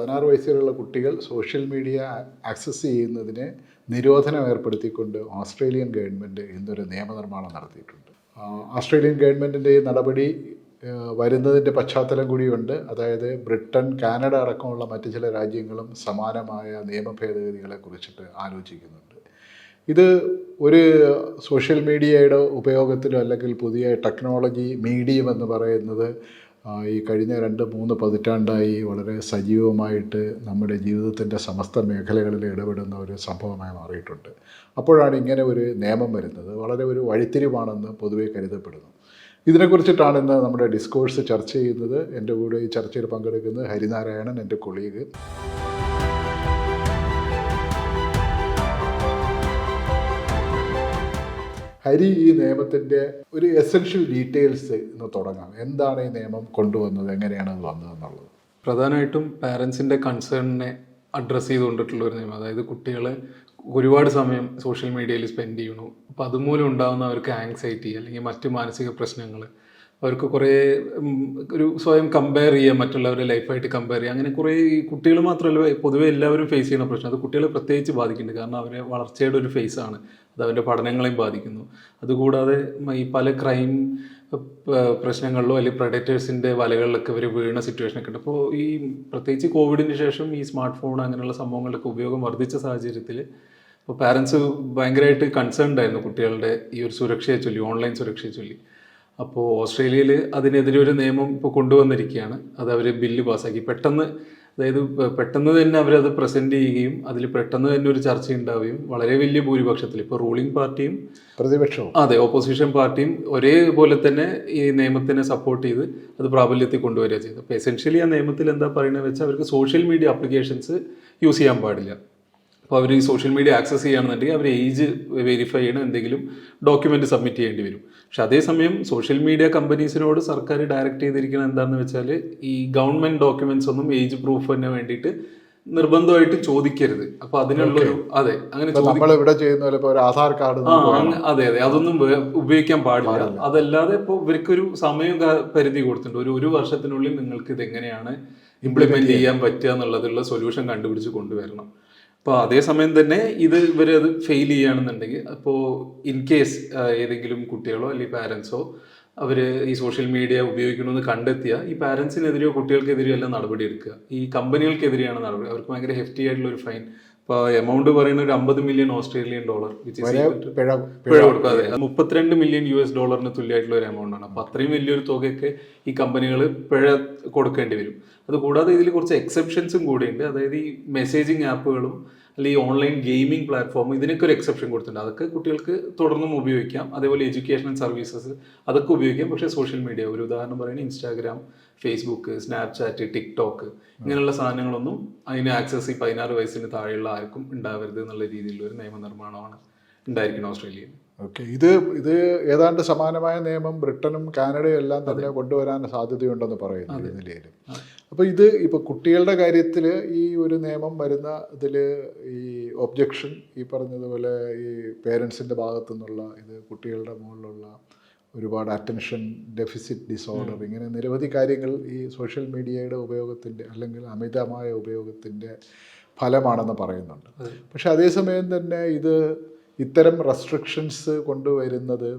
പതിനാറ് വയസ്സുള്ള കുട്ടികൾ സോഷ്യൽ മീഡിയ ആക്സസ് ചെയ്യുന്നതിന് നിരോധനം ഏർപ്പെടുത്തിക്കൊണ്ട് ഓസ്ട്രേലിയൻ ഗവൺമെന്റ് ഇന്നൊരു നിയമനിർമ്മാണം നടത്തിയിട്ടുണ്ട്. ഓസ്ട്രേലിയൻ ഗവൺമെന്റിന്റെ ഈ നടപടി വരുന്നതിന്റെ പശ്ചാത്തലം കൂടിയുണ്ട്. അതായത് ബ്രിട്ടൻ കാനഡ അടക്കമുള്ള മറ്റ് ചില രാജ്യങ്ങളും സമാനമായ നിയമ ഭേദഗതികളെ കുറിച്ചിട്ട് ആലോചിക്കുന്നുണ്ട്. ഇത് ഒരു സോഷ്യൽ മീഡിയയുടെ ഉപയോഗത്തിലോ അല്ലെങ്കിൽ പുതിയ ടെക്നോളജി മീഡിയം എന്ന് പറയുന്നത് ഈ കഴിഞ്ഞ രണ്ട് മൂന്ന് പതിറ്റാണ്ടായി വളരെ സജീവമായിട്ട് നമ്മുടെ ജീവിതത്തിന്റെ സമസ്ത മേഖലകളിൽ ഇടപെടുന്ന ഒരു സംഭവമായി മാറിയിട്ടുണ്ട്. അപ്പോഴാണ് ഇങ്ങനെ ഒരു നിയമം വരുന്നത്. വളരെ ഒരു വഴിത്തിരിവാണെന്ന് പൊതുവെ കരുതപ്പെടുന്നു. ഇതിനെക്കുറിച്ചിട്ടാണ് ഇന്ന് നമ്മുടെ ഡിസ്കോഴ്സ് ചർച്ച ചെയ്യുന്നത്. എന്റെ കൂടെ ഈ ചർച്ചയിൽ പങ്കെടുക്കുന്നത് ഹരിനാരായണൻ എന്റെ കൊളീഗ്. ഹരി ഈ നിയമത്തിന്റെ ഒരു എസെൻഷ്യൽ ഡീറ്റെയിൽസ് ഇന്ന് തുടങ്ങാം. എന്താണ് ഈ നിയമം കൊണ്ടുവന്നത്? എങ്ങനെയാണ് അത് വന്നതെന്നുള്ളത്? പ്രധാനമായിട്ടും പാരൻസിന്റെ കൺസേണിനെ അഡ്രസ്സ് ചെയ്തുകൊണ്ടിട്ടുള്ള ഒരു നിയമം. അതായത് കുട്ടികൾ ഒരുപാട് സമയം സോഷ്യൽ മീഡിയയിൽ സ്പെൻഡ് ചെയ്യണു അപ്പോൾ അതുമൂലം ഉണ്ടാകുന്ന അവർക്ക് ആങ്സൈറ്റി അല്ലെങ്കിൽ മറ്റു മാനസിക പ്രശ്നങ്ങൾ അവർക്ക് കുറേ ഒരു സ്വയം കമ്പയർ ചെയ്യുക മറ്റുള്ളവരുടെ ലൈഫായിട്ട് കമ്പയർ ചെയ്യുക അങ്ങനെ കുറേ കുട്ടികൾ മാത്രമല്ല പൊതുവെ എല്ലാവരും ഫേസ് ചെയ്യുന്ന പ്രശ്നം. അത് കുട്ടികളെ പ്രത്യേകിച്ച് ബാധിക്കുന്നുണ്ട്. കാരണം അവരെ വളർച്ചയുടെ ഒരു ഫേസാണ് അത് അവരുടെ പഠനങ്ങളെയും ബാധിക്കുന്നു. അതുകൂടാതെ ഈ പല ക്രൈം പ്രശ്നങ്ങളിലോ അല്ലെങ്കിൽ പ്രൊഡക്റ്റേഴ്സിന്റെ വലകളിലൊക്കെ ഇവർ വീണ സിറ്റുവേഷനൊക്കെ ഉണ്ട്. അപ്പോൾ ഈ പ്രത്യേകിച്ച് കോവിഡിന് ശേഷം ഈ സ്മാർട്ട് ഫോൺ അങ്ങനെയുള്ള സംഭവങ്ങളൊക്കെ ഉപയോഗം വർദ്ധിച്ച സാഹചര്യത്തിൽ അപ്പോൾ പാരൻസ് ഭയങ്കരമായിട്ട് കൺസേൺഡ് ആയിരുന്നു കുട്ടികളുടെ ഈ ഒരു സുരക്ഷയെ ചൊല്ലി ഓൺലൈൻ സുരക്ഷയെ ചൊല്ലി അപ്പോൾ ഓസ്ട്രേലിയയിൽ അതിനെതിരെ ഒരു നിയമം ഇപ്പോൾ കൊണ്ടുവന്നിരിക്കുകയാണ്. അത് അവർ ബില്ല് പാസ്സാക്കി. പെട്ടെന്ന് അതായത് പെട്ടെന്ന് തന്നെ അവരത് പ്രസന്റ് ചെയ്യുകയും അതിൽ പെട്ടെന്ന് തന്നെ ഒരു ചർച്ച ഉണ്ടാവുകയും വളരെ വലിയ ഭൂരിപക്ഷത്തിൽ ഇപ്പോൾ റൂളിംഗ് പാർട്ടിയും പ്രതിപക്ഷവും. അതെ ഓപ്പോസിഷൻ പാർട്ടിയും ഒരേപോലെ തന്നെ ഈ നിയമത്തിനെ സപ്പോർട്ട് ചെയ്ത് അത് പ്രാബല്യത്തിൽ കൊണ്ടുവരിക ചെയ്തു അപ്പോൾ എസെൻഷ്യലി ആ നിയമത്തിൽ എന്താ പറയുന്നത് വെച്ചാൽ അവർക്ക് സോഷ്യൽ മീഡിയ ആപ്ലിക്കേഷൻസ് യൂസ് ചെയ്യാൻ പാടില്ല. അപ്പോൾ അവർ ഈ സോഷ്യൽ മീഡിയ ആക്സസ് ചെയ്യുകയാണെന്നുണ്ടെങ്കിൽ അവർ ഏജ് വെരിഫൈ ചെയ്യണം എന്തെങ്കിലും ഡോക്യുമെന്റ് സബ്മിറ്റ് ചെയ്യേണ്ടി വരും. പക്ഷെ അതേസമയം സോഷ്യൽ മീഡിയ കമ്പനീസിനോട് സർക്കാർ ഡയറക്റ്റ് ചെയ്തിരിക്കുന്നത് എന്താണെന്ന് വെച്ചാൽ ഈ ഗവൺമെന്റ് ഡോക്യുമെന്റ്സ് ഒന്നും ഏജ് പ്രൂഫിന് വേണ്ടിയിട്ട് നിർബന്ധമായിട്ട് ചോദിക്കരുത്. അപ്പൊ അതിനുള്ളൊരു അതെ അങ്ങനെ നമ്മൾ ഇവിടെ ചെയ്യുന്ന പോലെ ഒരു ആധാർ കാർഡ് അതെ അതെ. അതൊന്നും ഉപയോഗിക്കാൻ പാടില്ല. അതല്ലാതെ ഇപ്പോൾ ഇവർക്കൊരു സമയം പരിധി കൊടുത്തിട്ടുണ്ട്. ഒരു ഒരു വർഷത്തിനുള്ളിൽ നിങ്ങൾക്ക് ഇത് എങ്ങനെയാണ് ഇംപ്ലിമെന്റ് ചെയ്യാൻ പറ്റുക എന്നുള്ളതിലുള്ള സൊല്യൂഷൻ കണ്ടുപിടിച്ച് കൊണ്ടുവരണം. അപ്പോൾ അതേസമയം തന്നെ ഇത് ഇവരത് ഫെയിൽ ചെയ്യുകയാണെന്നുണ്ടെങ്കിൽ അപ്പോൾ ഇൻ കേസ് ഏതെങ്കിലും കുട്ടികളോ അല്ലെങ്കിൽ പാരൻസോ അവർ ഈ സോഷ്യൽ മീഡിയ ഉപയോഗിക്കണമെന്ന് കണ്ടെത്തിയ ഈ പാരൻസിനെതിരെയോ കുട്ടികൾക്കെതിരെയോ എല്ലാം നടപടി എടുക്കുക. ഈ കമ്പനികൾക്കെതിരെയാണ് നടപടി. അവർക്ക് ഭയങ്കര ഹെഫ്റ്റി ആയിട്ടുള്ള ഒരു ഫൈൻ ഇപ്പോൾ എമൗണ്ട് പറയുന്ന ഒരു അമ്പത് മില്യൺ ഓസ്ട്രേലിയൻ ഡോളർ പിഴ കൊടുക്കാതെ മുപ്പത്തിരണ്ട് മില്യൺ യു എസ് ഡോളറിന് തുല്യമായിട്ടുള്ള ഒരു എമൗണ്ട് ആണ്. അപ്പോൾ അത്രയും വലിയൊരു തുകയൊക്കെ ഈ കമ്പനികൾ പിഴ കൊടുക്കേണ്ടി വരും. അതുകൂടാതെ ഇതിൽ കുറച്ച് എക്സെപ്ഷൻസും കൂടിയുണ്ട് അതായത് ഈ മെസ്സേജിങ് ആപ്പുകളും അല്ലെങ്കിൽ ഈ ഓൺലൈൻ ഗെയിമിംഗ് പ്ലാറ്റ്ഫോം ഇതിനൊക്കെ ഒരു എക്സെപ്ഷൻ കൊടുത്തിട്ടുണ്ട്. അതൊക്കെ കുട്ടികൾക്ക് തുടർന്നും ഉപയോഗിക്കാം. അതേപോലെ എഡ്യൂക്കേഷണൽ സർവീസസ് അതൊക്കെ ഉപയോഗിക്കാം. പക്ഷേ സോഷ്യൽ മീഡിയ ഒരു ഉദാഹരണം പറയുന്നത് ഇൻസ്റ്റാഗ്രാം ഫേസ്ബുക്ക് സ്നാപ്ചാറ്റ് ടിക്ടോക്ക് ഇങ്ങനെയുള്ള സാധനങ്ങളൊന്നും അതിന് ആക്സസ് ഈ പതിനാറ് വയസ്സിന് താഴെയുള്ള ആർക്കും ഉണ്ടാവരുത് എന്നുള്ള രീതിയിലുള്ള ഒരു നിയമനിർമ്മാണമാണ് ഉണ്ടായിരിക്കുന്നത് ഓസ്ട്രേലിയയിൽ. ഓക്കെ ഇത് ഇത് ഏതാണ്ട് സമാനമായ നിയമം ബ്രിട്ടനും കാനഡയും എല്ലാം തന്നെ കൊണ്ടുവരാൻ സാധ്യതയുണ്ടെന്ന് പറയുന്നു ഈ നിലയിൽ. അപ്പോൾ ഇത് ഇപ്പോൾ കുട്ടികളുടെ കാര്യത്തിൽ ഈ ഒരു നിയമം വരുന്ന ഇതിൽ ഈ ഒബ്ജക്ഷൻ ഈ പറഞ്ഞതുപോലെ ഈ പേരൻസിന്റെ ഭാഗത്തു നിന്നുള്ള ഇത് കുട്ടികളുടെ മുകളിലുള്ള ഒരുപാട് അറ്റൻഷൻ ഡെഫിസിറ്റ് ഡിസോർഡർ ഇങ്ങനെ നിരവധി കാര്യങ്ങൾ ഈ സോഷ്യൽ മീഡിയയുടെ ഉപയോഗത്തിന്റെ അല്ലെങ്കിൽ അമിതമായ ഉപയോഗത്തിന്റെ ഫലമാണെന്ന് പറയുന്നുണ്ട്. പക്ഷെ അതേസമയം തന്നെ ഇത് ഇത്തരം റെസ്ട്രിക്ഷൻസ് കൊണ്ടുവരുന്നത്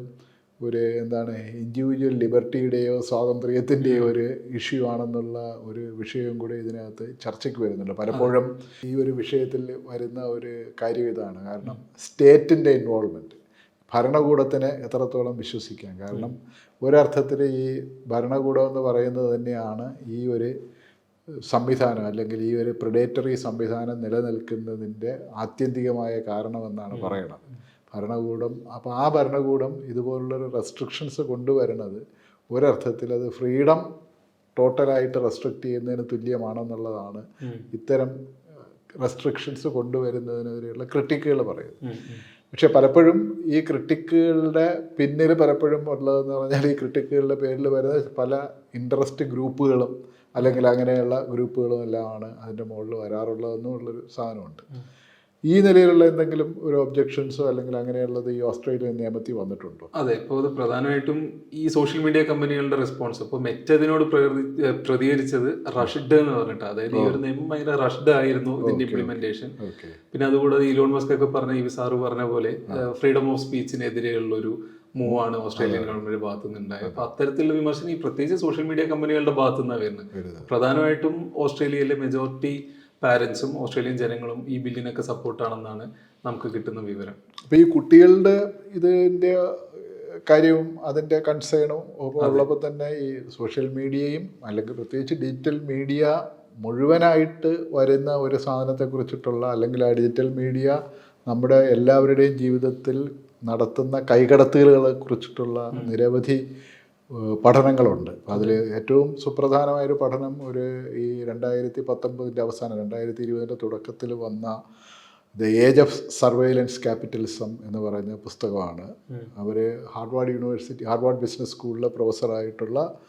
ഒരു എന്താണ് ഇൻഡിവിജ്വൽ ലിബർട്ടിയുടെയോ സ്വാതന്ത്ര്യത്തിന്റെയോ ഒരു ഇഷ്യൂ ആണെന്നുള്ള ഒരു വിഷയവും കൂടി ഇതിനകത്ത് ചർച്ചയ്ക്ക് വരുന്നുണ്ട്. പലപ്പോഴും ഈ ഒരു വിഷയത്തിൽ വരുന്ന ഒരു കാര്യം ഇതാണ്. കാരണം സ്റ്റേറ്റിന്റെ ഇൻവോൾവ്മെന്റ് ഭരണകൂടത്തിനെ എത്രത്തോളം വിശ്വസിക്കാം? കാരണം ഒരർത്ഥത്തിൽ ഈ ഭരണകൂടം എന്ന് പറയുന്നത് തന്നെയാണ് ഈ ഒരു സംവിധാനം അല്ലെങ്കിൽ ഈ ഒരു പ്രിഡേറ്ററി സംവിധാനം നിലനിൽക്കുന്നതിന്റെ ആത്യന്തികമായ കാരണമെന്നാണ് പറയണത്. ഭരണകൂടം അപ്പോൾ ആ ഭരണകൂടം ഇതുപോലുള്ളൊരു റെസ്ട്രിക്ഷൻസ് കൊണ്ടുവരുന്നത് ഒരർത്ഥത്തിൽ അത് ഫ്രീഡം ടോട്ടലായിട്ട് റെസ്ട്രിക്റ്റ് ചെയ്യുന്നതിന് തുല്യമാണെന്നുള്ളതാണ് ഇത്തരം റെസ്ട്രിക്ഷൻസ് കൊണ്ടുവരുന്നതിനെതിരെയുള്ള ക്രിട്ടിക്കുകൾ പറയുന്നത്. പക്ഷെ പലപ്പോഴും ഈ ക്രിട്ടിക്കുകളുടെ പിന്നിൽ പലപ്പോഴും ഉള്ളതെന്ന് പറഞ്ഞാൽ ഈ ക്രിട്ടിക്കുകളുടെ പേരിൽ വരുന്ന പല ഇൻട്രസ്റ്റ് ഗ്രൂപ്പുകളും അല്ലെങ്കിൽ അങ്ങനെയുള്ള ഗ്രൂപ്പുകളും എല്ലാമാണ് അതിന്റെ മുകളിൽ വരാറുള്ളതെന്നുള്ളൊരു സാധനമുണ്ട്. ഈ നിലയിലുള്ള എന്തെങ്കിലും ഒരു ഒബ്ജെക്ഷൻസോ അല്ലെങ്കിൽ അങ്ങനെയുള്ളത് ഈ ഓസ്ട്രേലിയൻ നിയമത്തിൽ വന്നിട്ടുണ്ടോ? അതെ ഇപ്പോൾ അത് പ്രധാനമായിട്ടും ഈ സോഷ്യൽ മീഡിയ കമ്പനികളുടെ റെസ്പോൺസ് ഇപ്പോൾ മെറ്റതിനോട് പ്രതി- പ്രതികരിച്ചത് റഷ്ഡ് എന്ന് പറഞ്ഞിട്ട്. അതായത് ഈ ഒരു നിയമം ഭയങ്കര റഷ്ഡ് ആയിരുന്നു ഇതിന്റെ ഇംപ്ലിമെന്റേഷൻ പിന്നെ അതുകൂടാതെ ഇലോൺ മസ്ക് ഒക്കെ പറഞ്ഞ ഈ സാറ് പറഞ്ഞ പോലെ ഫ്രീഡം ഓഫ് സ്പീച്ചിനെതിരെയുള്ള ഒരു മൂവാണ് ഓസ്ട്രേലിയൻ ഗവൺമെന്റ് ഭാഗത്തു നിന്നുണ്ടായത് അപ്പൊ അത്തരത്തിലുള്ള വിമർശനം ഈ പ്രത്യേകിച്ച് സോഷ്യൽ മീഡിയ കമ്പനികളുടെ ഭാഗത്തു നിന്നാണ് വരുന്നത്. പ്രധാനമായിട്ടും ഓസ്ട്രേലിയയിലെ മെജോറിറ്റി പാരന്റ്സും ഓസ്ട്രേലിയൻ ജനങ്ങളും ഈ ബില്ലിനൊക്കെ സപ്പോർട്ടാണെന്നാണ് നമുക്ക് കിട്ടുന്ന വിവരം. അപ്പോൾ ഈ കുട്ടികളുടെ ഇതിന്റെ കാര്യവും അതിന്റെ കൺസേണും ഒക്കെ ഉള്ളപ്പോൾ തന്നെ ഈ സോഷ്യൽ മീഡിയയും അല്ലെങ്കിൽ പ്രത്യേകിച്ച് ഡിജിറ്റൽ മീഡിയ മുഴുവനായിട്ട് വരുന്ന ഒരു സാധനത്തെക്കുറിച്ചിട്ടുള്ള അല്ലെങ്കിൽ ആ ഡിജിറ്റൽ മീഡിയ നമ്മുടെ എല്ലാവരുടെയും ജീവിതത്തിൽ നടത്തുന്ന കൈകടത്തുകളെ കുറിച്ചിട്ടുള്ള നിരവധി പഠനങ്ങളുണ്ട്. അതിൽ ഏറ്റവും സുപ്രധാനമായൊരു പഠനം ഒരു ഈ രണ്ടായിരത്തി പത്തൊമ്പതിന്റെ അവസാനം രണ്ടായിരത്തി ഇരുപതിന്റെ തുടക്കത്തിൽ വന്ന the age of surveillance capitalism എന്ന് പറയുന്ന പുസ്തകമാണ്. അവർ ഹാർവാർഡ് യൂണിവേഴ്സിറ്റി ഹാർവാർഡ് ബിസിനസ് സ്കൂളിലെ പ്രൊഫസറായിട്ടുള്ള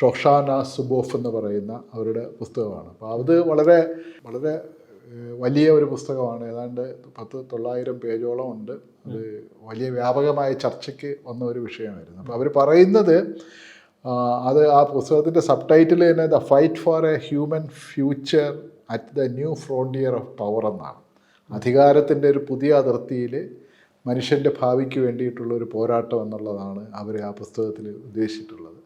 ഷൊഷാന സുബോഫ് എന്ന് പറയുന്ന അവരുടെ പുസ്തകമാണ്. അപ്പോൾ അത് വളരെ വളരെ വലിയ ഒരു പുസ്തകമാണ്. ഏതാണ്ട് പത്ത് തൊള്ളായിരം പേജോളം ഉണ്ട്. അത് വലിയ വ്യാപകമായ ചർച്ചയ്ക്ക് വന്ന ഒരു വിഷയമായിരുന്നു. അപ്പോൾ അവർ പറയുന്നത് അത് ആ പുസ്തകത്തിന്റെ സബ് ടൈറ്റിൽ തന്നെ the fight for a human future at the new frontier of power എന്നാണ്. അധികാരത്തിന്റെ ഒരു പുതിയ അതിർത്തിയിൽ മനുഷ്യന്റെ ഭാവിക്ക് വേണ്ടിയിട്ടുള്ള ഒരു പോരാട്ടം എന്നുള്ളതാണ് അവർ ആ പുസ്തകത്തിൽ ഉദ്ദേശിച്ചിട്ടുള്ളത്.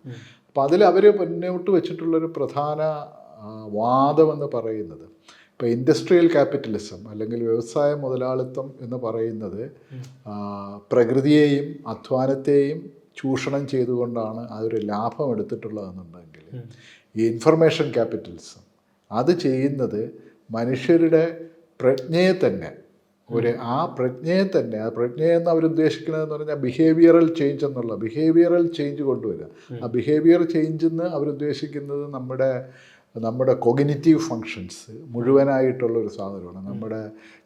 അപ്പോൾ അതിൽ അവർ മുന്നോട്ട് വെച്ചിട്ടുള്ളൊരു പ്രധാന വാദമെന്ന് പറയുന്നത് ഇപ്പോൾ ഇൻഡസ്ട്രിയൽ ക്യാപിറ്റലിസം അല്ലെങ്കിൽ വ്യവസായ മുതലാളിത്തം എന്ന് പറയുന്നത് പ്രകൃതിയെയും അധ്വാനത്തെയും ചൂഷണം ചെയ്തുകൊണ്ടാണ് അതൊരു ലാഭം എടുത്തിട്ടുള്ളതെന്നുണ്ടെങ്കിൽ ഈ ഇൻഫർമേഷൻ ക്യാപിറ്റലിസം അത് ചെയ്യുന്നത് മനുഷ്യരുടെ പ്രജ്ഞയെ തന്നെ ഒരു ആ പ്രജ്ഞയെ തന്നെ ആ പ്രജ്ഞയെന്ന് അവരുദ്ദേശിക്കുന്നതെന്ന് പറഞ്ഞാൽ ബിഹേവിയറൽ ചേഞ്ച് എന്നുള്ള ബിഹേവിയറൽ ചേഞ്ച് കൊണ്ടുവരിക ആ ബിഹേവിയർ ചേഞ്ച് എന്ന് അവരുദ്ദേശിക്കുന്നത് നമ്മുടെ നമ്മുടെ കൊഗ്നിറ്റീവ് ഫങ്ഷൻസ് മുഴുവനായിട്ടുള്ള ഒരു സാധനമാണ്. നമ്മുടെ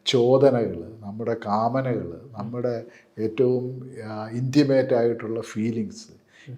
ചോദനകൾ നമ്മുടെ കാമനകൾ നമ്മുടെ ഏറ്റവും ഇന്റിമേറ്റ് ആയിട്ടുള്ള ഫീലിങ്സ്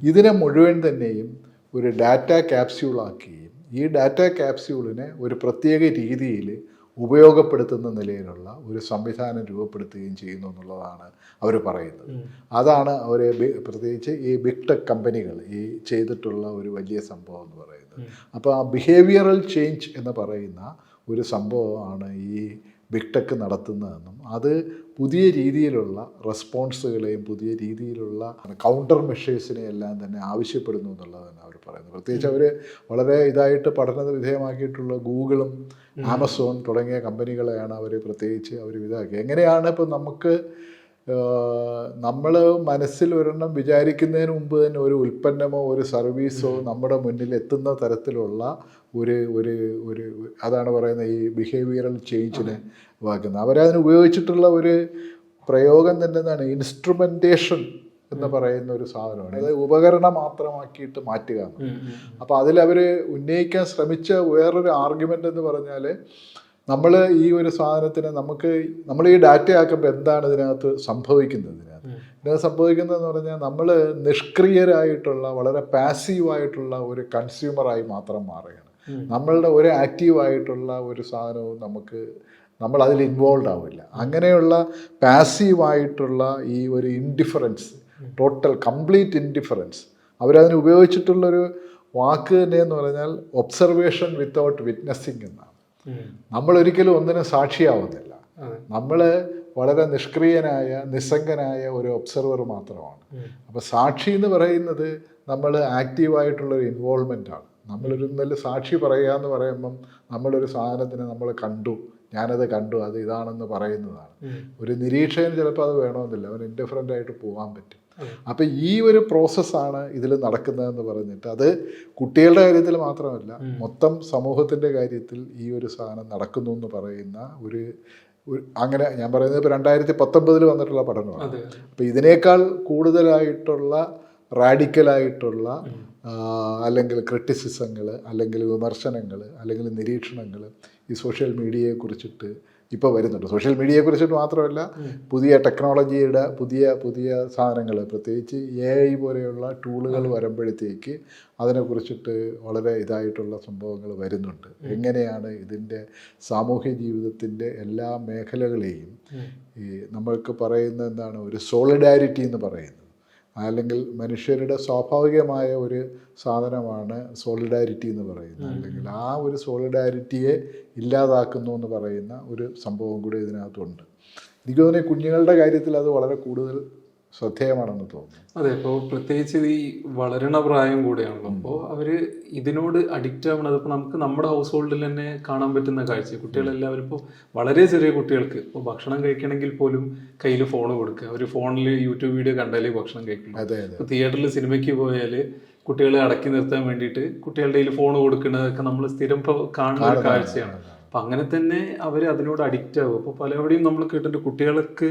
ഇതിനെ മുഴുവൻ തന്നെയും ഒരു ഡാറ്റ ക്യാപ്സ്യൂളാക്കുകയും ഈ ഡാറ്റ ക്യാപ്സ്യൂളിനെ ഒരു പ്രത്യേക രീതിയിൽ ഉപയോഗപ്പെടുത്തുന്ന നിലയിലുള്ള ഒരു സംവിധാനം രൂപപ്പെടുത്തുകയും ചെയ്യുന്നു എന്നുള്ളതാണ് അവർ പറയുന്നത്. അതാണ് അവർ പ്രത്യേകിച്ച് ഈ ബിഗ് ടെക് കമ്പനികൾ ഈ ചെയ്തിട്ടുള്ള ഒരു വലിയ സംഭവം എന്ന് പറയുന്നത്. അപ്പോൾ ആ ബിഹേവിയറൽ ചേഞ്ച് എന്ന് പറയുന്ന ഒരു സംഭവമാണ് ഈ ബിഗ് ടെക് നടത്തുന്നതെന്നും അത് പുതിയ രീതിയിലുള്ള റെസ്പോൺസുകളെയും പുതിയ രീതിയിലുള്ള കൗണ്ടർ മെഷേഴ്സിനെ എല്ലാം തന്നെ ആവശ്യപ്പെടുന്നു എന്നുള്ളതാണ് അവർ പറയുന്നത് പ്രത്യേകിച്ച് അവർ വളരെ ഇതായിട്ട് പഠന വിധേയമാക്കിയിട്ടുള്ള ഗൂഗിളും ആമസോൺ തുടങ്ങിയ കമ്പനികളെയാണ് അവർ പ്രത്യേകിച്ച് അവർ ഇതാക്കി എങ്ങനെയാണ് ഇപ്പം നമുക്ക് നമ്മൾ മനസ്സിൽ ഒരെണ്ണം വിചാരിക്കുന്നതിന് മുമ്പ് തന്നെ ഒരു ഉൽപ്പന്നമോ ഒരു സർവീസോ നമ്മുടെ മുന്നിൽ എത്തുന്ന തരത്തിലുള്ള ഒരു ഒരു ഒരു അതാണ് പറയുന്നത് ഈ ബിഹേവിയറൽ ചേഞ്ചിനെ വാക്കുന്നത്. അവരതിന് ഉപയോഗിച്ചിട്ടുള്ള ഒരു പ്രയോഗം തന്നെ എന്താണ്? ഇൻസ്ട്രുമെന്റേഷൻ എന്ന് പറയുന്ന ഒരു സാധനമാണ്. അതായത് ഉപകരണം മാത്രമാക്കിയിട്ട് മാറ്റുക അപ്പോൾ അതിൽ അവർ ഉന്നയിക്കാൻ ശ്രമിച്ച വേറൊരു ആർഗ്യുമെന്റ് എന്ന് പറഞ്ഞാൽ നമ്മൾ ഈ ഒരു സാധനത്തിന് നമുക്ക് നമ്മൾ ഈ ഡാറ്റ ആക്കുമ്പോൾ എന്താണ് ഇതിനകത്ത് സംഭവിക്കുന്നത് ഇതിനകത്ത്? ഇതിനകത്ത് സംഭവിക്കുന്നതെന്ന് പറഞ്ഞാൽ നമ്മൾ നിഷ്ക്രിയരായിട്ടുള്ള വളരെ പാസീവായിട്ടുള്ള ഒരു കൺസ്യൂമറായി മാത്രം മാറുകയാണ്. നമ്മളുടെ ഒരു ആക്റ്റീവായിട്ടുള്ള ഒരു സാധനവും നമുക്ക് നമ്മൾ അതിൽ ഇൻവോൾവ് ആവില്ല. അങ്ങനെയുള്ള പാസീവായിട്ടുള്ള ഈ ഒരു ഇൻഡിഫറൻസ് ടോട്ടൽ കംപ്ലീറ്റ് ഇൻഡിഫറൻസ് അവരതിന് ഉപയോഗിച്ചിട്ടുള്ളൊരു വാക്ക് തന്നെ എന്ന് പറഞ്ഞാൽ ഒബ്സർവേഷൻ വിത്തൗട്ട് വിറ്റ്നസ്സിങ് എന്നാണ്. നമ്മൾ ഒരിക്കലും ഒന്നിനും സാക്ഷിയാവുന്നില്ല. നമ്മൾ വളരെ നിഷ്ക്രിയനായ നിസ്സംഗനായ ഒരു ഒബ്സർവർ മാത്രമാണ്. അപ്പോൾ സാക്ഷി എന്ന് പറയുന്നത് നമ്മൾ ആക്റ്റീവായിട്ടുള്ള ഒരു ഇൻവോൾവ്മെന്റ് ആണ്. നമ്മളൊരു നല്ല സാക്ഷി പറയുക എന്ന് പറയുമ്പം നമ്മളൊരു സാധനത്തിനെ നമ്മൾ കണ്ടു ഞാനത് കണ്ടു അത് ഇതാണെന്ന് പറയുന്നതാണ്. ഒരു നിരീക്ഷകൻ ചിലപ്പോൾ അത് വേണമെന്നില്ല. അവൻ ഇൻഡിഫറന്റ് ആയിട്ട് പോകാൻ പറ്റും. അപ്പം ഈ ഒരു പ്രോസസ്സാണ് ഇതിൽ നടക്കുന്നതെന്ന് പറഞ്ഞിട്ട് അത് കുട്ടികളുടെ കാര്യത്തിൽ മാത്രമല്ല മൊത്തം സമൂഹത്തിന്റെ കാര്യത്തിൽ ഈ ഒരു സാധനം നടക്കുന്നു എന്ന് പറയുന്ന ഒരു അങ്ങനെ ഞാൻ പറയുന്നത് ഇപ്പോൾ രണ്ടായിരത്തി പത്തൊമ്പതിൽ വന്നിട്ടുള്ള പഠനമാണ്. അപ്പോൾ ഇതിനേക്കാൾ കൂടുതലായിട്ടുള്ള റാഡിക്കലായിട്ടുള്ള അല്ലെങ്കിൽ ക്രിറ്റിസിസങ്ങൾ അല്ലെങ്കിൽ വിമർശനങ്ങൾ അല്ലെങ്കിൽ നിരീക്ഷണങ്ങൾ ഈ സോഷ്യൽ മീഡിയയെ കുറിച്ചിട്ട് ഇപ്പോൾ വരുന്നുണ്ട്. സോഷ്യൽ മീഡിയയെക്കുറിച്ചിട്ട് മാത്രമല്ല പുതിയ ടെക്നോളജിയുടെ പുതിയ പുതിയ സാധനങ്ങൾ പ്രത്യേകിച്ച് എ ഐ പോലെയുള്ള ടൂളുകൾ വരുമ്പോഴത്തേക്ക് അതിനെക്കുറിച്ചിട്ട് വളരെ ഇതായിട്ടുള്ള സംഭവങ്ങൾ വരുന്നുണ്ട്. എങ്ങനെയാണ് ഇതിന്റെ സാമൂഹ്യ ജീവിതത്തിന്റെ എല്ലാ മേഖലകളെയും ഈ നമ്മൾക്ക് പറയുന്ന എന്താണ്? ഒരു സോളിഡാരിറ്റി എന്ന് പറയുന്നത്. അല്ലെങ്കിൽ മനുഷ്യരുടെ സ്വാഭാവികമായ ഒരു സാധനമാണ് സോളിഡാരിറ്റി എന്ന് പറയുന്നത്. അല്ലെങ്കിൽ ആ ഒരു സോളിഡാരിറ്റിയെ ഇല്ലാതാക്കുന്നു എന്ന് പറയുന്ന ഒരു സംഭവം കൂടി ഇതിനകത്തുണ്ട്. എനിക്ക് തോന്നുന്നു കുഞ്ഞുങ്ങളുടെ കാര്യത്തിൽ അത് വളരെ കൂടുതൽ ശ്രദ്ധേയമാണെന്ന് തോന്നുന്നു. അതെ ഇപ്പോൾ പ്രത്യേകിച്ച് ഇത് ഈ വളരണ പ്രായം കൂടെയാണല്ലോ. അപ്പോൾ അവർ ഇതിനോട് അഡിക്റ്റ് ആവണത് ഇപ്പോൾ നമുക്ക് നമ്മുടെ ഹൗസ് ഹോൾഡിൽ തന്നെ കാണാൻ പറ്റുന്ന കാഴ്ച. കുട്ടികളെല്ലാവരും ഇപ്പോൾ വളരെ ചെറിയ കുട്ടികൾക്ക് ഇപ്പോൾ ഭക്ഷണം കഴിക്കണമെങ്കിൽ പോലും കയ്യിൽ ഫോൺ കൊടുക്കുക. അവർ ഫോണിൽ യൂട്യൂബ് വീഡിയോ കണ്ടാലേ ഭക്ഷണം കഴിക്കണം ഇപ്പോൾ തിയേറ്ററിൽ സിനിമയ്ക്ക് പോയാൽ കുട്ടികളെ അടക്കി നിർത്താൻ വേണ്ടിയിട്ട് കുട്ടികളുടെ കയ്യിൽ ഫോൺ കൊടുക്കുന്നതൊക്കെ നമ്മൾ സ്ഥിരം ഇപ്പോൾ കാണുന്ന ഒരു കാഴ്ചയാണ്. അപ്പം അങ്ങനെ തന്നെ അവർ അതിനോട് അഡിക്റ്റ് ആകും അപ്പോൾ പലവിടെയും നമ്മൾ കേട്ടിട്ടുണ്ട് കുട്ടികൾക്ക്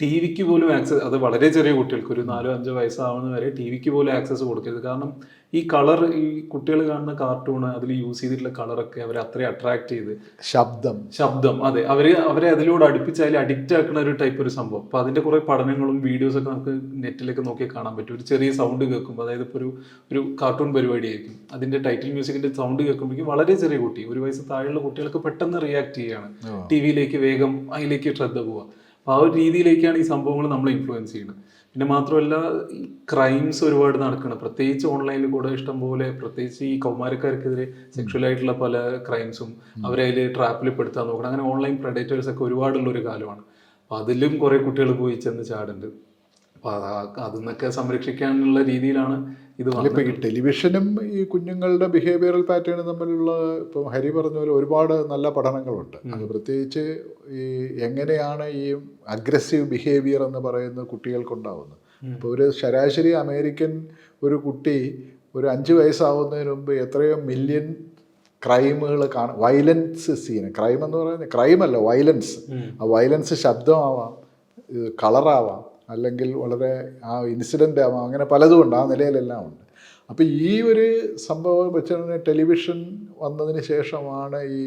ടി വിക്ക് പോലും ആക്സസ് അത് വളരെ ചെറിയ കുട്ടികൾക്ക് ഒരു നാലോ അഞ്ചോ വയസ്സാവുന്ന വരെ ടി വിക്ക് പോലും ആക്സസ് കൊടുക്കരുത്. കാരണം ഈ കളർ ഈ കുട്ടികൾ കാണുന്ന കാർട്ടൂൺ അതിൽ യൂസ് ചെയ്തിട്ടുള്ള കളറൊക്കെ അവരെ അത്രയും അട്രാക്ട് ചെയ്ത്. ശബ്ദം. ശബ്ദം അതെ. അവർ അവരെ അതിലൂടെ അടുപ്പിച്ച് അതിൽ അഡിക്റ്റ് ആക്കുന്ന ഒരു ടൈപ്പ് ഒരു സംഭവം. അപ്പൊ അതിന്റെ കുറെ പഠനങ്ങളും വീഡിയോസ് ഒക്കെ നമുക്ക് നെറ്റിലൊക്കെ നോക്കി കാണാൻ പറ്റും. ഒരു ചെറിയ സൗണ്ട് കേൾക്കുമ്പോൾ അതായത് ഇപ്പോൾ ഒരു ഒരു കാർട്ടൂൺ പരിപാടി ആയിരിക്കും അതിന്റെ ടൈറ്റിൽ മ്യൂസിക്കിന്റെ സൗണ്ട് കേൾക്കുമ്പോഴേക്കും വളരെ ചെറിയ കുട്ടി ഒരു വയസ്സ് താഴെയുള്ള കുട്ടികൾക്ക് പെട്ടെന്ന് റിയാക്ട് ചെയ്യാണ്. ടി വിയിലേക്ക് വേഗം അതിലേക്ക് ശ്രദ്ധ പോവുക. അപ്പൊ ആ ഒരു രീതിയിലേക്കാണ് ഈ സംഭവങ്ങൾ നമ്മൾ ഇൻഫ്ലുവൻസ് ചെയ്യുന്നത്. പിന്നെ മാത്രമല്ല ഈ ക്രൈംസ് ഒരുപാട് നടക്കുന്നു പ്രത്യേകിച്ച് ഓൺലൈനിൽ കൂടെ ഇഷ്ടംപോലെ പ്രത്യേകിച്ച് ഈ കൗമാരക്കാർക്കെതിരെ സെക്ഷൽ ആയിട്ടുള്ള പല ക്രൈംസും അവരെ അതിൽ ട്രാപ്പിൽ പെടുത്താൻ നോക്കണം. അങ്ങനെ ഓൺലൈൻ പ്രെഡേറ്റേഴ്സ് ഒക്കെ ഒരുപാടുള്ള ഒരു കാലമാണ്. അപ്പൊ അതിലും കുറേ കുട്ടികൾ പോയി ചെന്ന് ചാടുന്നുണ്ട് അപ്പൊ അത് അതിന്നൊക്കെ സംരക്ഷിക്കാനുള്ള രീതിയിലാണ് ഇത് ഇപ്പോൾ ഈ ടെലിവിഷനും ഈ കുഞ്ഞുങ്ങളുടെ ബിഹേവിയറൽ പാറ്റേണും തമ്മിലുള്ള ഇപ്പം ഹരി പറഞ്ഞ പോലെ ഒരുപാട് നല്ല പഠനങ്ങളുണ്ട്. അത് പ്രത്യേകിച്ച് ഈ എങ്ങനെയാണ് ഈ അഗ്രസീവ് ബിഹേവിയർ എന്ന് പറയുന്ന കുട്ടികൾക്കുണ്ടാവുന്നത്. ഇപ്പോൾ ഒരു ശരാശരി അമേരിക്കൻ ഒരു കുട്ടി ഒരു അഞ്ച് വയസ്സാവുന്നതിന് മുമ്പ് എത്രയോ മില്യൺ ക്രൈമുകൾ കാണും. വയലൻസ് സീന് ക്രൈം എന്ന് പറയുന്നത് ക്രൈമല്ല വയലൻസ് ആ വയലൻസ് ശബ്ദമാവാം കളറാവാം അല്ലെങ്കിൽ വളരെ ആ ഇൻസിഡന്റ് ആവാം അങ്ങനെ പലതും ഉണ്ട് ആ നിലയിലെല്ലാം ഉണ്ട്. അപ്പോൾ ഈ ഒരു സംഭവം വെച്ചാൽ ടെലിവിഷൻ വന്നതിന് ശേഷമാണ് ഈ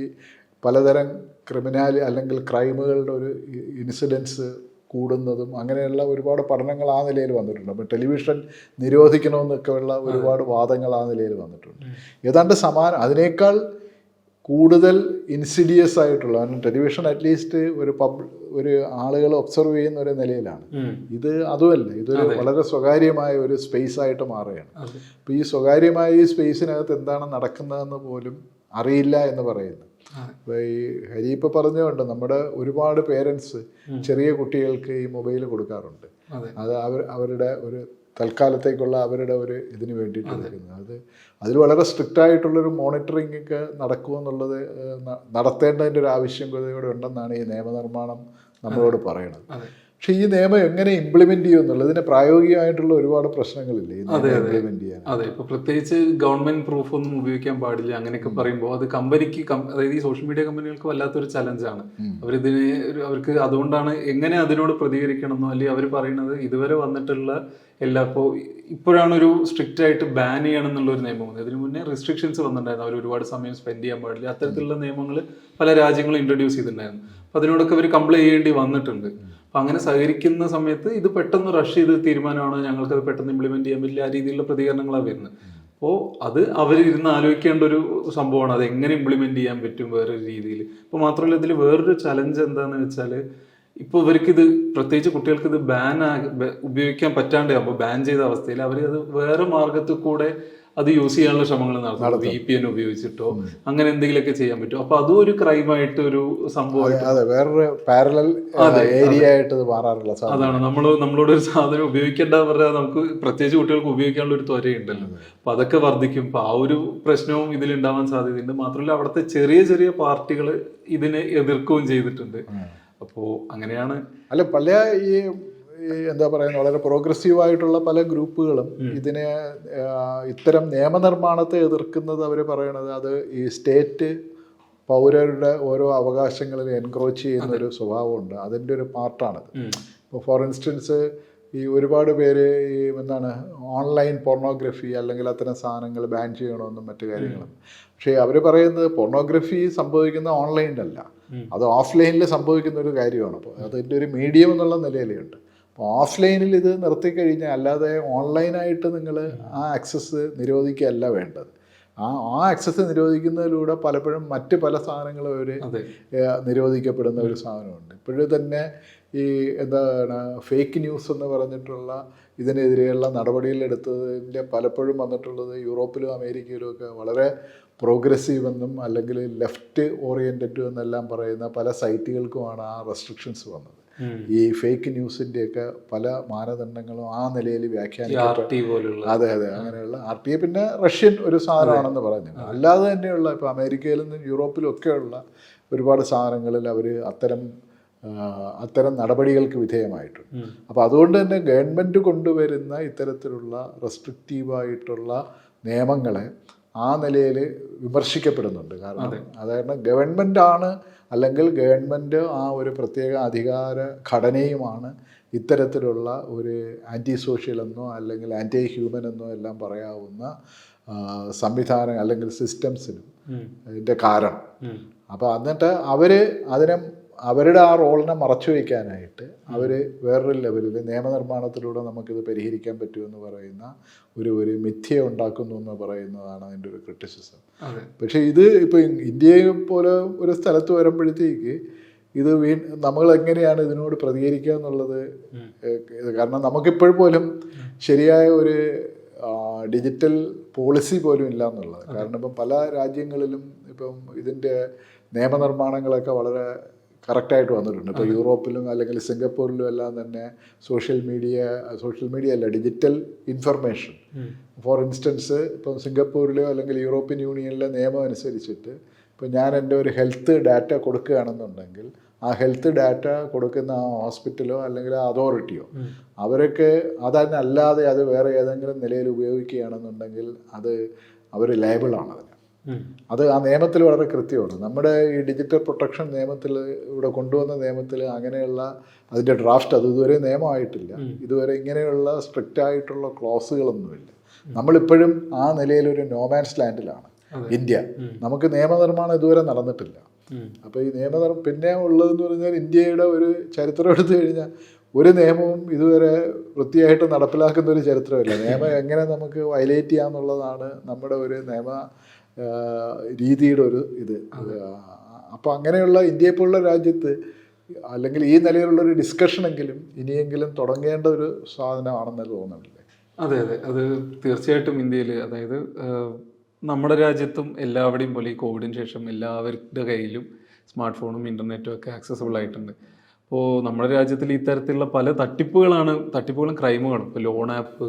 പലതരം ക്രിമിനാലി അല്ലെങ്കിൽ ക്രൈമുകളുടെ ഒരു ഇൻസിഡൻസ് കൂടുന്നതും അങ്ങനെയുള്ള ഒരുപാട് പഠനങ്ങൾ ആ നിലയിൽ വന്നിട്ടുണ്ട്. അപ്പോൾ ടെലിവിഷൻ നിരോധിക്കണമെന്നൊക്കെയുള്ള ഒരുപാട് വാദങ്ങൾ ആ നിലയിൽ വന്നിട്ടുണ്ട്. ഏതാണ്ട് സമാനം അതിനേക്കാൾ കൂടുതൽ ഇൻസിഡിയസ് ആയിട്ടുള്ള കാരണം ടെലിവിഷൻ അറ്റ്ലീസ്റ്റ് ഒരു പബ് ഒരു ആളുകൾ ഒബ്സർവ് ചെയ്യുന്ന ഒരു നിലയിലാണ് ഇത് അതുമല്ല ഇതൊരു വളരെ സ്വകാര്യമായ ഒരു സ്പേസ് ആയിട്ട് മാറുകയാണ്. അപ്പോൾ ഈ സ്വകാര്യമായ ഈ സ്പേസിനകത്ത് എന്താണ് നടക്കുന്നതെന്ന് പോലും അറിയില്ല എന്ന് പറയുന്നു അതെ. അപ്പോൾ ഈ ഹരി ഇപ്പോൾ പറഞ്ഞുകൊണ്ട് നമ്മുടെ ഒരുപാട് പേരൻസ് ചെറിയ കുട്ടികൾക്ക് ഈ മൊബൈൽ കൊടുക്കാറുണ്ട്. അതെ. അവർ അവരുടെ ഒരു തൽക്കാലത്തേക്കുള്ള അവരുടെ ഒരു ഇതിന് വേണ്ടിയിട്ട് എടുക്കുന്നത് അത് അതിൽ വളരെ സ്ട്രിക്റ്റ് ആയിട്ടുള്ളൊരു മോണിറ്ററിംഗ് ഒക്കെ നടക്കുമെന്നുള്ളത് നടത്തേണ്ടതിന്റെ ഒരു ആവശ്യകതയോടെ ഉണ്ടെന്നാണ് ഈ നിയമനിർമ്മാണം നമ്മളോട് പറയണത്. പക്ഷെ ഈ നിയമം എങ്ങനെ ഇംപ്ലിമെന്റ് ചെയ്യും എന്നുള്ളത് ഇതിന് പ്രായോഗികമായിട്ടുള്ള ഒരുപാട് പ്രശ്നങ്ങളില്ലേ? ഇംപ്ലിമെന്റ് ചെയ്യാൻ. അതെ ഇപ്പൊ പ്രത്യേകിച്ച് ഗവൺമെന്റ് പ്രൂഫ് ഒന്നും ഉപയോഗിക്കാൻ പാടില്ല അങ്ങനെയൊക്കെ പറയുമ്പോൾ അത് കമ്പനിക്ക് അതായത് ഈ സോഷ്യൽ മീഡിയ കമ്പനികൾക്ക് വല്ലാത്തൊരു ചലഞ്ചാണ് അവരിതിന് അവർക്ക് അതുകൊണ്ടാണ് എങ്ങനെ അതിനോട് പ്രതികരിക്കണം എന്നോ അല്ലെങ്കിൽ അവർ പറയുന്നത് ഇതുവരെ വന്നിട്ടുള്ള എല്ലാ ഇപ്പോൾ ഇപ്പോഴാണ് ഒരു സ്ട്രിക്റ്റ് ആയിട്ട് ബാൻ ചെയ്യണം എന്നുള്ള ഒരു നിയമം വന്നത്. ഇതിനു മുന്നേ റെസ്ട്രിക്ഷൻസ് വന്നിട്ടുണ്ടായിരുന്നു. അവർ ഒരുപാട് സമയം സ്പെൻഡ് ചെയ്യാൻ പാടില്ല. അത്തരത്തിലുള്ള നിയമങ്ങൾ പല രാജ്യങ്ങളും ഇൻട്രൊഡ്യൂസ് ചെയ്തിട്ടുണ്ടായിരുന്നു. അതിനോടൊക്കെ ഇവർ കംപ്ലൈന്റ് ചെയ്യേണ്ടി വന്നിട്ടുണ്ട്. അപ്പൊ അങ്ങനെ സഹകരിക്കുന്ന സമയത്ത് ഇത് പെട്ടെന്ന് റഷ് ചെയ്ത് തീരുമാനമാണ് ഞങ്ങൾക്ക് അത് പെട്ടെന്ന് ഇംപ്ലിമെന്റ് ചെയ്യാൻ പറ്റില്ല ആ രീതിയിലുള്ള പ്രതികരണങ്ങളാണ് വരുന്നത്. അപ്പോൾ അത് അവരിരുന്ന് ആലോചിക്കേണ്ട ഒരു സംഭവമാണ്. അത് എങ്ങനെ ഇംപ്ലിമെന്റ് ചെയ്യാൻ പറ്റും വേറൊരു രീതിയിൽ ഇപ്പോൾ മാത്രമല്ല ഇതിൽ വേറൊരു ചലഞ്ച് എന്താണെന്ന് വെച്ചാൽ ഇപ്പോൾ ഇവർക്ക് ഇത് പ്രത്യേകിച്ച് കുട്ടികൾക്ക് ഇത് ബാൻ ഉപയോഗിക്കാൻ പറ്റാണ്ടാകുമ്പോൾ ബാൻ ചെയ്ത അവസ്ഥയിൽ അവർ അത് വേറെ മാർഗത്തിൽ കൂടെ അത് യൂസ് ചെയ്യാനുള്ള ശ്രമങ്ങൾ നടത്തും. വി പി എൻ ഉപയോഗിച്ചിട്ടോ അങ്ങനെ എന്തെങ്കിലുമൊക്കെ ചെയ്യാൻ പറ്റും. അപ്പൊ അതും ഒരു ക്രൈമായിട്ട് ഒരു സംഭവമായിട്ട് അതെ വേറൊരു പാരലൽ ഏരിയ ആയിട്ട് ഇത് മാറാറുള്ള അതാണ്. നമ്മൾ നമ്മളോട് ഒരു സാധനം ഉപയോഗിക്കേണ്ട പറഞ്ഞാൽ നമുക്ക് പ്രത്യേകിച്ച് കുട്ടികൾക്ക് ഉപയോഗിക്കാനുള്ള ഒരു ത്വരയുണ്ടല്ലോ. അപ്പൊ അതൊക്കെ വർദ്ധിക്കും. അപ്പൊ ആ ഒരു പ്രശ്നവും ഇതിൽ ഉണ്ടാവാൻ സാധ്യതയുണ്ട്. മാത്രമല്ല അവിടുത്തെ ചെറിയ ചെറിയ പാർട്ടികൾ ഇതിനെ എതിർക്കുകയും ചെയ്തിട്ടുണ്ട്. അപ്പോ അങ്ങനെയാണ് അല്ല പല ഈ എന്താ പറയുന്നത് വളരെ പ്രോഗ്രസീവ് ആയിട്ടുള്ള പല ഗ്രൂപ്പുകളും ഇതിനെ ഇത്തരം നിയമനിർമ്മാണത്തെ എതിർക്കുന്നത് അവർ പറയണത് അത് ഈ സ്റ്റേറ്റ് പൗരരുടെ ഓരോ അവകാശങ്ങളിൽ എൻക്രോച്ച് ചെയ്യുന്ന ഒരു സ്വഭാവമുണ്ട്. അതിന്റെ ഒരു പാർട്ടാണത്. ഇപ്പോൾ ഫോർ ഇൻസ്റ്റൻസ് ഈ ഒരുപാട് പേര് ഈ എന്താണ് ഓൺലൈൻ പോർണോഗ്രഫി അല്ലെങ്കിൽ അത്തരം സാധനങ്ങൾ ബാൻ ചെയ്യണമെന്നും മറ്റു കാര്യങ്ങളും. പക്ഷേ അവർ പറയുന്നത് പോർണോഗ്രഫി സംഭവിക്കുന്ന ഓൺലൈനിലല്ല. അത് ഓഫ്ലൈനിൽ സംഭവിക്കുന്ന ഒരു കാര്യമാണ്. അപ്പോൾ അതിന്റെ ഒരു മീഡിയം എന്നുള്ള നിലയിലുണ്ട്. അപ്പോൾ ഓഫ്ലൈനിൽ ഇത് നിർത്തി കഴിഞ്ഞാൽ അല്ലാതെ ഓൺലൈനായിട്ട് നിങ്ങൾ ആ ആക്സസ് നിരോധിക്കുകയല്ല വേണ്ടത്. ആ ആ ആക്സസ് നിരോധിക്കുന്നതിലൂടെ പലപ്പോഴും മറ്റ് പല സാധനങ്ങളും അവർ നിരോധിക്കപ്പെടുന്ന ഒരു സാധനമുണ്ട്. ഇപ്പോഴും തന്നെ ഈ എന്താണ് ഫേക്ക് ന്യൂസ് എന്ന് പറഞ്ഞിട്ടുള്ള ഇതിനെതിരെയുള്ള നടപടികളെടുത്തതിന്റെ പലപ്പോഴും വന്നിട്ടുള്ളത് യൂറോപ്പിലും അമേരിക്കയിലും ഒക്കെ വളരെ പ്രോഗ്രസീവ് എന്നും അല്ലെങ്കിൽ ലെഫ്റ്റ് ഓറിയന്റഡ് എന്നെല്ലാം പറയുന്ന പല സൈറ്റുകൾക്കുമാണ് ആ റെസ്ട്രിക്ഷൻസ് വന്നത്. ഈ ഫേക്ക് ന്യൂസിന്റെയൊക്കെ പല മാനദണ്ഡങ്ങളും ആ നിലയിൽ വ്യാഖ്യാനിക്കപ്പെട്ടു അതെ അതെ. അങ്ങനെയുള്ള ആർ ടി പിന്നെ റഷ്യൻ ഒരു സാധനമാണെന്ന് പറഞ്ഞു. അല്ലാതെ തന്നെയുള്ള ഇപ്പോൾ അമേരിക്കയിൽ നിന്നും യൂറോപ്പിലും ഒക്കെയുള്ള ഒരുപാട് സാധനങ്ങളിൽ അവർ അത്തരം അത്തരം നടപടികൾക്ക് വിധേയമായിട്ടുണ്ട്. അപ്പോൾ അതുകൊണ്ട് തന്നെ ഗവൺമെന്റ് കൊണ്ടുവരുന്ന ഇത്തരത്തിലുള്ള റെസ്ട്രിക്റ്റീവായിട്ടുള്ള നിയമങ്ങളെ ആ നിലയിൽ വിമർശിക്കപ്പെടുന്നുണ്ട്. കാരണം അതായത് ഗവൺമെന്റ് ആണ് അല്ലെങ്കിൽ ഗവൺമെന്റ് ആ ഒരു പ്രത്യേക അധികാര ഘടനയുമാണ് ഇത്തരത്തിലുള്ള ഒരു ആന്റി സോഷ്യൽ എന്നോ അല്ലെങ്കിൽ ആന്റി ഹ്യൂമൻ എന്നോ എല്ലാം പറയാവുന്ന സംവിധാനം അല്ലെങ്കിൽ സിസ്റ്റംസിനും ഇതിന്റെ കാരണം. അപ്പോൾ എന്നിട്ട് അവർ അതിനെ അവരുടെ ആ റോളിനെ മറച്ചു വയ്ക്കാനായിട്ട് അവർ വേറൊരു ലെവലിൽ നിയമനിർമ്മാണത്തിലൂടെ നമുക്കിത് പരിഹരിക്കാൻ പറ്റുമെന്ന് പറയുന്ന ഒരു ഒരു മിഥ്യ ഉണ്ടാക്കുന്നു എന്ന് പറയുന്നതാണ് അതിന്റെ ഒരു ക്രിറ്റിസിസം പക്ഷേ ഇത് ഇപ്പോൾ ഇന്ത്യയെ പോലെ ഒരു സ്ഥലത്ത് വരുമ്പോഴത്തേക്ക് ഇത് വീ നമ്മൾ എങ്ങനെയാണ് ഇതിനോട് പ്രതികരിക്കുക എന്നുള്ളത് കാരണം നമുക്കിപ്പോഴും പോലും ശരിയായ ഒരു ഡിജിറ്റൽ പോളിസി പോലും ഇല്ല എന്നുള്ളത്. കാരണം ഇപ്പം പല രാജ്യങ്ങളിലും ഇപ്പം ഇതിന്റെ നിയമനിർമ്മാണങ്ങളൊക്കെ വളരെ കറക്റ്റായിട്ട് വന്നിട്ടുണ്ട് ഇപ്പോൾ യൂറോപ്പിലും അല്ലെങ്കിൽ സിംഗപ്പൂരിലും എല്ലാം തന്നെ സോഷ്യൽ മീഡിയ സോഷ്യൽ മീഡിയ അല്ല ഡിജിറ്റൽ ഇൻഫർമേഷൻ. ഫോർ ഇൻസ്റ്റൻസ് ഇപ്പം സിംഗപ്പൂരിലോ അല്ലെങ്കിൽ യൂറോപ്യൻ യൂണിയനിലെ നിയമം അനുസരിച്ചിട്ട് ഇപ്പോൾ ഞാൻ എന്റെ ഒരു ഹെൽത്ത് ഡാറ്റ കൊടുക്കുകയാണെന്നുണ്ടെങ്കിൽ ആ ഹെൽത്ത് ഡാറ്റ കൊടുക്കുന്ന ആ ഹോസ്പിറ്റലോ അല്ലെങ്കിൽ ആ അതോറിറ്റിയോ. അവരൊക്കെ അതല്ലാതെ അത് വേറെ ഏതെങ്കിലും നിലയിൽ ഉപയോഗിക്കുകയാണെന്നുണ്ടെങ്കിൽ അത് അവർ ലയബിളാണ് അതിന്. അത് ആ നിയമത്തിൽ വളരെ കൃത്യമാണ്. നമ്മുടെ ഈ ഡിജിറ്റൽ പ്രൊട്ടക്ഷൻ നിയമത്തിൽ ഇവിടെ കൊണ്ടുവന്ന നിയമത്തിൽ അങ്ങനെയുള്ള അതിന്റെ ഡ്രാഫ്റ്റ് അത് ഇതുവരെ നിയമമായിട്ടില്ല. ഇതുവരെ ഇങ്ങനെയുള്ള സ്ട്രിക്റ്റ് ആയിട്ടുള്ള ക്ലോസുകളൊന്നുമില്ല. നമ്മളിപ്പോഴും ആ നിലയിലൊരു നോമാൻസ് ലാൻഡിലാണ് ഇന്ത്യ. നമുക്ക് നിയമനിർമ്മാണം ഇതുവരെ നടന്നിട്ടില്ല. അപ്പോൾ ഈ നിയമനിർമ്മ പിന്നെ ഉള്ളതെന്ന് പറഞ്ഞാൽ ഇന്ത്യയുടെ ഒരു ചരിത്രം എടുത്തു കഴിഞ്ഞാൽ ഒരു നിയമവും ഇതുവരെ വൃത്തിയായിട്ട് നടപ്പിലാക്കുന്ന ഒരു ചരിത്രമില്ല. നിയമം എങ്ങനെ നമുക്ക് വയലേറ്റ് ചെയ്യാന്നുള്ളതാണ് നമ്മുടെ ഒരു നിയമ രീതിയുടെ ഒരു ഇത്. അപ്പോൾ അങ്ങനെയുള്ള ഇന്ത്യയെ പോലുള്ള രാജ്യത്ത് അല്ലെങ്കിൽ ഈ നിലയിലുള്ള ഒരു ഡിസ്കഷനെങ്കിലും ഇനിയെങ്കിലും തുടങ്ങേണ്ട ഒരു സാധനമാണെന്ന് തോന്നുന്നില്ലേ? അതെ അതെ. അത് തീർച്ചയായിട്ടും ഇന്ത്യയിൽ അതായത് നമ്മുടെ രാജ്യത്തും എല്ലാവരുടെയും പോലെ ഈ കോവിഡിന് ശേഷം എല്ലാവരുടെ കയ്യിലും സ്മാർട്ട് ഫോണും ഇന്റർനെറ്റും ഒക്കെ ആക്സസബിൾ ആയിട്ടുണ്ട്. അപ്പോൾ നമ്മുടെ രാജ്യത്തിൽ ഇത്തരത്തിലുള്ള പല തട്ടിപ്പുകളാണ് തട്ടിപ്പുകളും ക്രൈമുകളും. ഇപ്പോൾ ലോൺ ആപ്പ്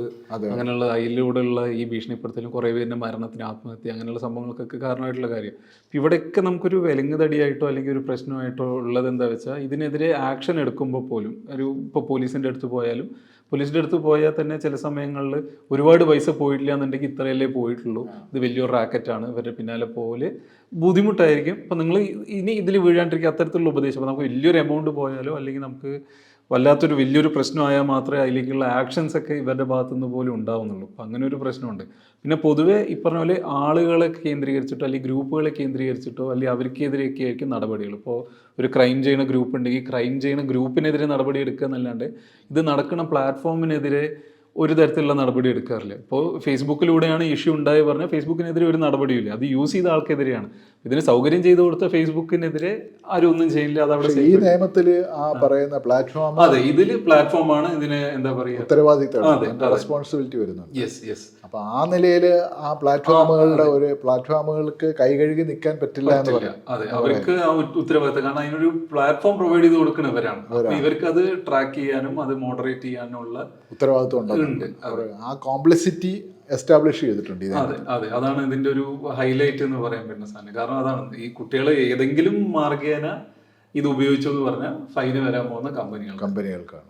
അങ്ങനെയുള്ള അതിലൂടെയുള്ള ഈ ഭീഷണിപ്പെടുത്തലും കുറേ പേരിന്റെ മരണത്തിന് ആത്മഹത്യ അങ്ങനെയുള്ള സംഭവങ്ങൾക്കൊക്കെ കാരണമായിട്ടുള്ള കാര്യം. ഇപ്പം ഇവിടെയൊക്കെ നമുക്കൊരു വിലങ്ങുതടിയായിട്ടോ അല്ലെങ്കിൽ ഒരു പ്രശ്നമായിട്ടോ ഉള്ളത് എന്താ വെച്ചാൽ ഇതിനെതിരെ ആക്ഷൻ എടുക്കുമ്പോൾ പോലും ഒരു ഇപ്പോൾ പോലീസിന്റെ അടുത്ത് പോയാലും പോലീസിന്റെ അടുത്ത് പോയാൽ തന്നെ ചില സമയങ്ങളിൽ ഒരുപാട് പൈസ പോയിട്ടില്ല എന്നുണ്ടെങ്കിൽ ഇത്രയല്ലേ പോയിട്ടുള്ളൂ. ഇത് വലിയൊരു റാക്കറ്റാണ്. ഇവരുടെ പിന്നാലെ പോലെ ബുദ്ധിമുട്ടായിരിക്കും. അപ്പം നിങ്ങൾ ഇനി ഇതിൽ വീഴാണ്ടിരിക്കുക അത്തരത്തിലുള്ള ഉപദേശം. നമുക്ക് വലിയൊരു എമൗണ്ട് പോയാലോ അല്ലെങ്കിൽ നമുക്ക് വല്ലാത്തൊരു വലിയൊരു പ്രശ്നമായാൽ മാത്രമേ അതിലേക്കുള്ള ആക്ഷൻസ് ഒക്കെ ഇവരുടെ ഭാഗത്തു നിന്ന് പോലും ഉണ്ടാവുന്നുള്ളൂ. അപ്പം അങ്ങനെ ഒരു പ്രശ്നമുണ്ട്. പിന്നെ പൊതുവെ ഈ പറഞ്ഞ പോലെ ആളുകളെ കേന്ദ്രീകരിച്ചിട്ടോ അല്ലെങ്കിൽ ഗ്രൂപ്പുകളെ കേന്ദ്രീകരിച്ചിട്ടോ അല്ലെങ്കിൽ അവർക്കെതിരെയൊക്കെ ആയിരിക്കും നടപടികൾ. ഇപ്പോൾ ഒരു ക്രൈം ചെയ്യുന്ന ഗ്രൂപ്പ് ഉണ്ടെങ്കിൽ ക്രൈം ചെയ്യുന്ന ഗ്രൂപ്പിനെതിരെ നടപടി എടുക്കുക എന്നല്ലാണ്ട് ഇത് നടക്കുന്ന പ്ലാറ്റ്ഫോമിനെതിരെ ഒരു തരത്തിലുള്ള നടപടി എടുക്കാറില്ല. ഇപ്പോൾ ഫേസ്ബുക്കിലൂടെയാണ് ഇഷ്യൂ ഉണ്ടായി പറഞ്ഞാൽ ഫേസ്ബുക്കിനെതിരെ ഒരു നടപടിയില്ല അത് യൂസ് ചെയ്ത ആൾക്കെതിരെയാണ്. ഇതിന് സൗകര്യം ചെയ്തു കൊടുത്ത ഫേസ്ബുക്കിനെതിരെ ആരും ഒന്നും ചെയ്യില്ല. അത് അവിടെ ഈ നിയമത്തിൽ ആ പറയുന്ന പ്ലാറ്റ്ഫോം അതെ ഇതിൽ പ്ലാറ്റ്ഫോമാണ് ഇതിന് എന്താ പറയുക ഉത്തരവാദിത്തം റെസ്പോൺസിബിലിറ്റി വരുന്നുണ്ട്. യെസ് യെസ് അപ്പൊ ആ നിലയിൽ ആ പ്ലാറ്റ്ഫോമുകളുടെ ഒരു പ്ലാറ്റ്ഫോമുകൾക്ക് കൈകഴുകി നിൽക്കാൻ പറ്റില്ല എന്ന് പറയാം. അതെ അവർക്ക് ആ ഉത്തരവാദിത്തം. കാരണം അതിനൊരു പ്ലാറ്റ്ഫോം പ്രൊവൈഡ് ചെയ്ത് കൊടുക്കുന്നവരാണ് ഇവർക്ക് അത് ട്രാക്ക് ചെയ്യാനും അത് മോഡറേറ്റ് ചെയ്യാനുള്ള ഉത്തരവാദിത്വം ഉണ്ട്. ആ കോംപ്ലസിറ്റി എസ്റ്റാബ്ലിഷ് ചെയ്തിട്ടുണ്ട് അതെ അതെ. അതാണ് ഇതിന്റെ ഒരു ഹൈലൈറ്റ് എന്ന് പറയാൻ പറ്റുന്ന സാധനം. കാരണം അതാണ് ഈ കുട്ടികളെ ഏതെങ്കിലും മാർഗേന ഇത് ഉപയോഗിച്ചു എന്ന് പറഞ്ഞാൽ ഫൈന് വരാൻ പോകുന്ന കമ്പനികൾ കമ്പനികൾക്കാണ്